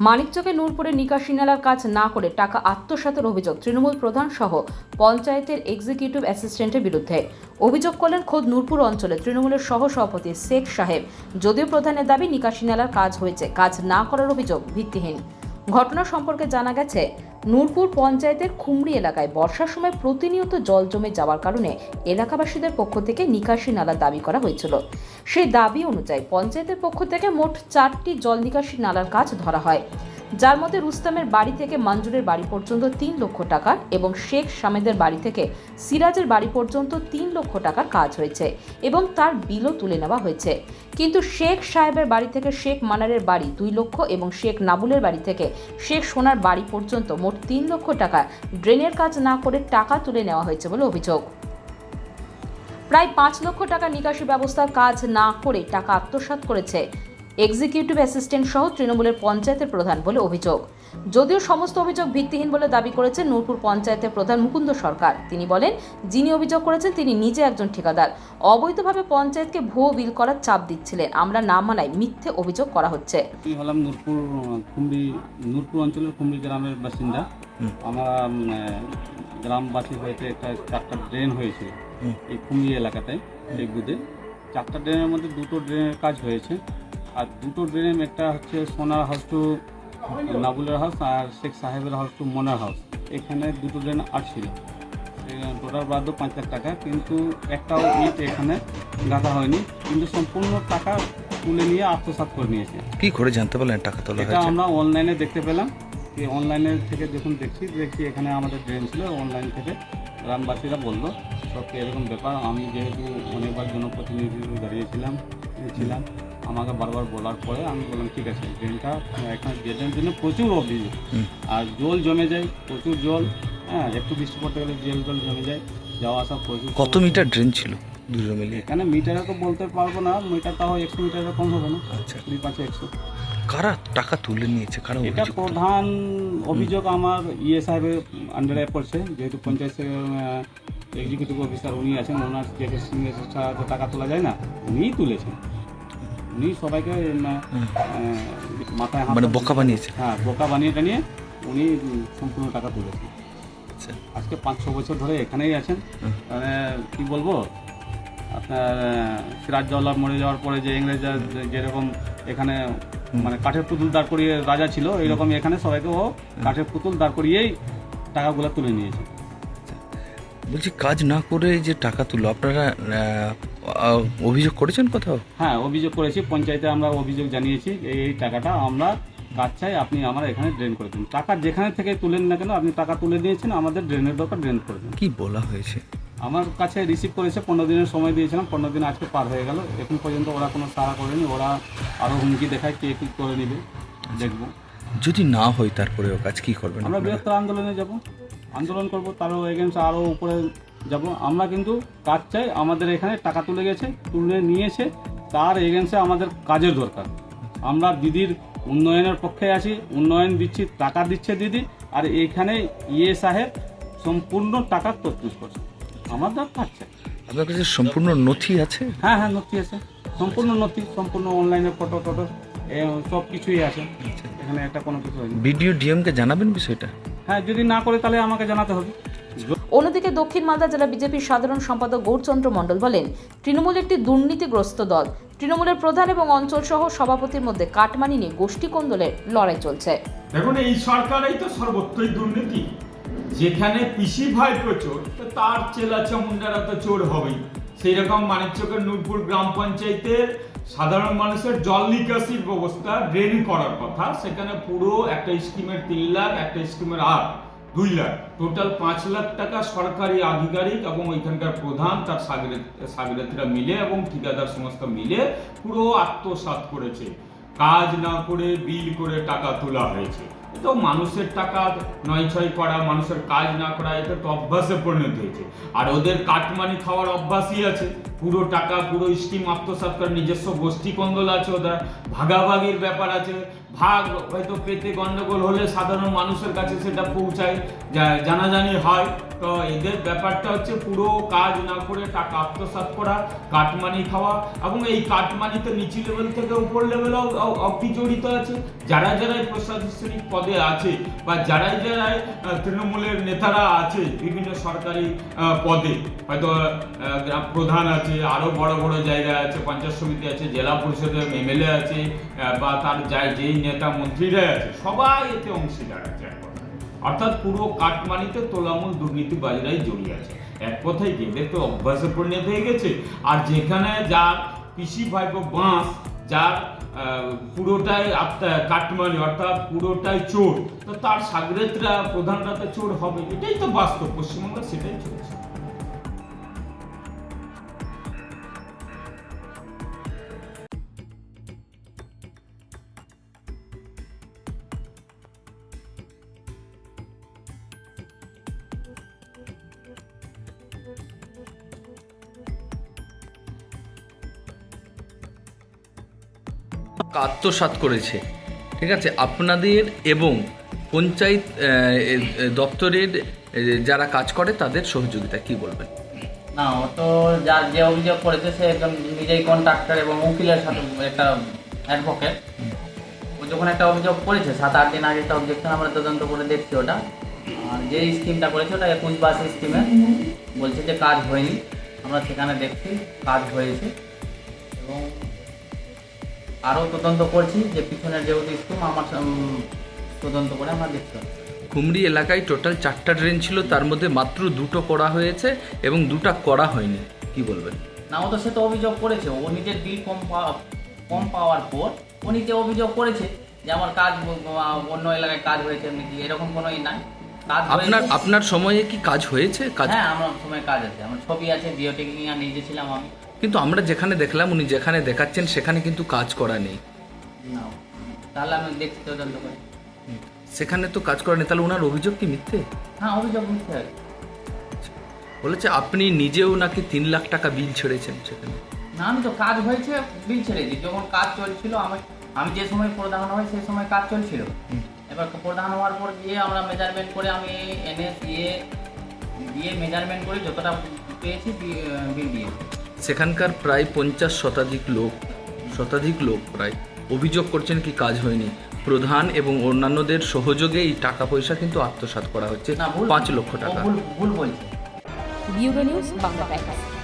মানিকচকে নূরপুরে নিকাশি নালার কাজ না করে টাকা আত্মসাতের অভিযোগ। তৃণমূল প্রধান সহ পঞ্চায়েতের এক্সিকিউটিভ অ্যাসিস্ট্যান্টের বিরুদ্ধে। অভিযোগ করলেন খোদ নূরপুর অঞ্চলে তৃণমূলের সহ সভাপতি শেখ সাহেব। যদিও প্রধানের দাবি, নিকাশি নালার কাজ হয়েছে, কাজ না করার অভিযোগ ভিত্তিহীন। ঘটনা সম্পর্কে জানা গেছে নূরপুর পঞ্চায়েতের খুমড়ি এলাকায় বর্ষার সময় প্রতিনিয়ত জল জমে যাওয়ার কারণে এলাকাবাসীদের পক্ষ থেকে নিকাশি নালা দাবি করা হয়েছিল। সেই দাবি অনুযায়ী পঞ্চায়েতের পক্ষ থেকে মোট চারটি জল নিকাশি নালার কাজ ধরা হয়। যার মধ্যে রুস্তামের বাড়ি থেকে মঞ্জুরের বাড়ি পর্যন্ত তিন লক্ষ টাকার এবং শেখ সামেদের বাড়ি থেকে সিরাজের বাড়ি পর্যন্ত তিন লক্ষ টাকার কাজ হয়েছে এবং তার বিলও তুলে নেওয়া হয়েছে। কিন্তু শেখ সাহেবের বাড়ি থেকে শেখ মানারের বাড়ি দুই লক্ষ এবং শেখ নাবুলের বাড়ি থেকে শেখ সোনার বাড়ি পর্যন্ত মোট তিন লক্ষ টাকা ড্রেনের কাজ না করে টাকা তুলে নেওয়া হয়েছে বলে অভিযোগ। প্রায় পাঁচ লক্ষ টাকা নিকাশি ব্যবস্থার কাজ না করে টাকা আত্মসাৎ করেছে এক্সিকিউটিভ অ্যাসিস্ট্যান্ট সহ তৃণমূলের পঞ্চায়েতের প্রধান বলে অভিযোগ। যদিও সমস্ত অভিযোগ ভিত্তিহীন বলে দাবি করেছেন নূরপুর পঞ্চায়েতের প্রধান মুকুন্দ সরকার। তিনি বলেন যিনি অভিযোগ করেছেন তিনি নিজে একজন ঠিকাদার। অবৈধভাবে পঞ্চায়েতকে ভুয়ো বিল করার চাপ দিচ্ছিলেন। আমরা না মানায় মিথ্যে অভিযোগ করা হচ্ছে। আমি হলাম নূরপুর কুমড়ি নূরপুর অঞ্চলের কুমড়ি গ্রামের বাসিন্দা। আমার গ্রামবাসী হয়েছে একটা চারটা ড্রেন হয়েছিল এই কুমড়ি এলাকাতে এই বুধে। চারটা ড্রেনের মধ্যে দুটো ড্রেনের কাজ হয়েছে। আর দুটো ড্রেন একটা হচ্ছে সোনার হাউস টু নাবুলের হাউস আর শেখ সাহেবের হাউস টু মনার হাউস। এখানে দুটো ড্রেন আসছিল টোটাল বাদ পাঁচ লাখ টাকা। কিন্তু একটাও ইট এখানে গাঁথা হয়নি। কিন্তু সম্পূর্ণ টাকা তুলে নিয়ে আত্মসাৎ করে নিয়েছে। কি করে জানতে পারলেন টাকা তোলা এটা আমরা অনলাইনে দেখতে পেলাম। এই অনলাইনে থেকে যখন দেখছি দেখছি এখানে আমাদের ড্রেন ছিল। অনলাইন থেকে গ্রামবাসীরা বলল সবকে এরকম ব্যাপার? আমি যেহেতু অনেকবার জনপ্রতিনিধি দাঁড়িয়েছিলাম ছিলাম। আমাকে বারবার বলার পরে আমি বললাম ঠিক আছে ড্রেনটা এখানে ড্রেনের জন্য প্রচুর অভিযোগ আর জল জমে যায় প্রচুর জল। হ্যাঁ একটু বৃষ্টি পড়তে গেলে জল জল জমে যায় যাওয়া আসা প্রচুর কত মিটার ড্রেন ছিল মিলিয়ে এখানে মিটারে তো বলতে পারব না মিটার তাও একশো মিটারের কম হবে না। আচ্ছা। পাঁচে একশো। কারা টাকা তুলে নিয়েছে? কারা এটা প্রধান অভিযোগ আমার ইয়ে সাহেবের আন্ডারে পড়ছে যেহেতু পঞ্চায়েত এক্সিকিউটিভ অফিসার উনি আছেন ওনার যে টাকা তোলা যায় না উনিই তুলেছেন। উনি সবাইকে মাথায় মানে বোকা বানিয়েছে। হ্যাঁ বোকা বানিয়ে টানিয়ে উনি সম্পূর্ণ টাকা তুলেছেন আচ্ছা। আজকে পাঁচ ছ বছর ধরে এখানেই আছেন। মানে কি বলব আপনার আহ, সিরাজদৌল্লা মরে যাওয়ার পরে যে ইংরেজরা যেরকম এখানে মানে কাঠের পুতুল দাঁড় করিয়ে রাজা ছিল এইরকম এখানে সবাইকে ও কাঠের পুতুল দাঁড় করিয়েই টাকাগুলো তুলে নিয়েছে। বলছি কাজ না করে যে টাকা তুলো আপনারা অভিযোগ করেছেন কোথাও? হ্যাঁ অভিযোগ করেছি। পঞ্চায়েতে আমরা অভিযোগ জানিয়েছি এই টাকাটা আমরা কাজ চাই আপনি আমার এখানে ড্রেন করে দিন। টাকা যেখানে থেকে তুলেন না কেন আপনি টাকা তুলে দিয়েছেন আমাদের ড্রেনের দরকার ড্রেন করে দিন। কি বলা হয়েছে? আমার কাছে রিসিভ করেছে পনেরো দিনের সময় দিয়েছিলাম পনেরো দিন আজকে পার হয়ে গেল। এখন পর্যন্ত ওরা কোনো সাড়া করেনি ওরা আরও হুমকি দেখায় কে কী করে নেবে দেখব। যদি না হয় তারপরে ও কাজ কি করবেন আমরা? বৃহত্তর আন্দোলনে যাব। আন্দোলন করব তারও এগেন্সে আরও উপরে যাব। আমরা কিন্তু কাজ চাই আমাদের এখানে টাকা তুলে গেছে তুলে নিয়েছে তার এগেন্সে আমাদের কাজের দরকার। আমরা দিদির উন্নয়নের পক্ষে আছি উন্নয়ন দিচ্ছি টাকা দিচ্ছে দিদি আর এখানে ইয়ে সাহেব সম্পূর্ণ টাকা তরতুজ করছে। আমাদের কাজ চাই। আপনার কাছে সম্পূর্ণ নথি আছে? হ্যাঁ হ্যাঁ নথি আছে। সম্পূর্ণ নথি সম্পূর্ণ অনলাইনে ফটো টটো সব কিছুই আছে। এখানে একটা কোনো কিছু হয়নি। বিডিও ডিএমকে জানাবেন বিষয়টা? হ্যাঁ যদি না করে তাহলে আমাকে জানাতে হবে। অন্যদিকে দক্ষিণ মালদা জেলা বিজেপির সাধারণ সম্পাদক গৌরচন্দ্র মণ্ডল বলেন, তৃণমূল একটি দুর্নীতিগ্রস্ত দল। তৃণমূলের প্রধান এবং অঞ্চল সহ সভাপতির মধ্যে কাটমানি নিয়ে গোষ্ঠী কোন্দলের লড়াই চলছে। দেখুন, এই সরকারেই তো সর্বত্রই দুর্নীতি। যেখানে পিসি ভাই প্রচুর, তো তার চেলা চামুন্ডারা তো চোর হবেই। সেই রকম মানিকচকের নূরপুর গ্রাম পঞ্চায়েতের সাধারণ মানুষের জল নিকাশির ব্যবস্থা ড্রেন করার কথা। সেখানে পুরো একটা স্কিমের তিন লাখ, একটা স্কিমের আট। দুই লাখ। টোটাল পাঁচ লাখ টাকা সরকারি আধিকারিক এবং ওইখানকার প্রধান, তার সাগরেতরা মিলে এবং ঠিকাদার সংস্থা মিলে পুরো আত্মসাৎ করেছে। কাজ না করে বিল করে টাকা তোলা হয়েছে। তো মানুষের টাকা নয় ছয় করা, মানুষের কাজ না করা এটা তো অভ্যাসে পরিণত হয়েছে। আর ওদের কাটমানি খাওয়ার অভ্যাসই আছে। পুরো টাকা, পুরো স্কিম আত্মসাৎ করে নিজস্ব গোষ্ঠী কন্দল আছে ওদের, ভাগাভাগির ব্যাপার আছে। ভাগ, হয়তো পেতে গন্ডগোল হলে সাধারণ মানুষের কাছে সেটা পৌঁছায় জানাজানি হয়। তো এদের ব্যাপারটা হচ্ছে পুরো কাজ না করে টাকা আত্মসাৎ করা, কাটমানি খাওয়া, এবং এই কাটমানিতে নিচু লেভেল থেকে উপর লেভেল অব্দি জড়িত আছে। যারা যারাই প্রশাসনিক পদে আছে, বা যারাই যারাই তৃণমূলের নেতারা আছে বিভিন্ন সরকারি পদে, হয়তো প্রধান আছে আরও বড় বড় জায়গায় আছে, পঞ্চায়েত সমিতি আছে, জেলা পরিষদে এমএলএ আছে বা তার যাই যেই নেতা মন্ত্রীরা আছে, সবাই এতে অংশীদার আছে। অর্থাৎ পুরো কাটমানিতে তোলামূল দুর্নীতিবাজরাই জড়িয়ে আছে। এক কথায় এদের তো অভ্যাসে পরিণত হয়ে গেছে। আর যেখানে যার পিসি ভাইপো বাঁশ, যার পুরোটাই কাটমানি, অর্থাৎ পুরোটাই চোর, তো তার সাগরেতরা প্রধানরা তো চোর হবে, এটাই তো বাস্তব, পশ্চিমবঙ্গে সেটাই চলছে। আত্মসাৎ করেছে। ঠিক আছে? আপনাদের এবং পঞ্চায়েত দপ্তরের যারা কাজ করে তাদের সহযোগিতা কি বলবেন? না ও তো যার যে অভিযোগ করেছে সে একদম নিজেই কন্ট্রাক্টর এবং উকিলের সাথে একটা অ্যাডভোকেট ও যখন একটা অভিযোগ করেছে সাত আট দিন আগে একটা অবজেকশন আমরা তদন্ত করে দেখছি ওটা। আর যে স্কিমটা করেছে ওটা একুশ বাস স্কিমে বলছে যে কাজ হয়নি। আমরা সেখানে দেখছি কাজ হয়েছে। এবং আরও তদন্ত করছি যে পিছনের যেহেতু স্কিম আমার তদন্ত করে আমরা দেখতে কুমড়ি এলাকায় টোটাল চারটা ড্রেন ছিল তার মধ্যে মাত্র দুটো করা হয়েছে এবং দুটা করা হয়নি। কি বলবেন? না ও তো সে তো অভিযোগ করেছে ও নিজের বিল কম পাওয়া কম পাওয়ার পর ও নিজে অভিযোগ করেছে যে আমার কাজ অন্য এলাকায় কাজ হয়েছে এমনি কি এরকম কোনো ই নাই আপনার আপনার সময়ে কি কাজ হয়েছে? কাজ হ্যাঁ আমার সময় কাজ আছে। আমার ছবি আছে বিওটেকনিয়া নিয়ে গেছিলাম আমি। কিন্তু আমরা যেখানে দেখলাম উনি যেখানে দেখাচ্ছেন সেখানে কিন্তু কাজ করা নেই। না তাহলে আমি দেখছি তদন্ত করে। সেখানে তো কাজ করা নেই। তাহলে ওনার অভিযোগ কি মিথ্যে? হ্যাঁ অভিযোগ মিথ্যে বলেছে আপনি নিজেও নাকি তিন লাখ টাকা বিল ছেড়েছেন সেখানে? না আমি তো কাজ হয়েছে বিল ছেড়েছি। যখন কাজ চলছিল আমি আমি যে সময় প্রধান হয় সেই সময় কাজ চলছিল। এবার প্রধান হওয়ার পর গিয়ে আমরা মেজারমেন্ট করে আমি এনএস দিয়ে দিয়ে মেজারমেন্ট করে যতটা পেয়েছি বিল দিয়েছি। সেখানকার প্রায় পঞ্চাশ শতাধিক লোক শতাধিক লোক প্রায় অভিযোগ করছেন কি কাজ হয়নি। প্রধান এবং অন্যান্যদের সহযোগে এই টাকা পয়সা কিন্তু আত্মসাৎ করা হচ্ছে পাঁচ লক্ষ টাকা। ভুল ভুল বলছে। Bureau news Bangla Times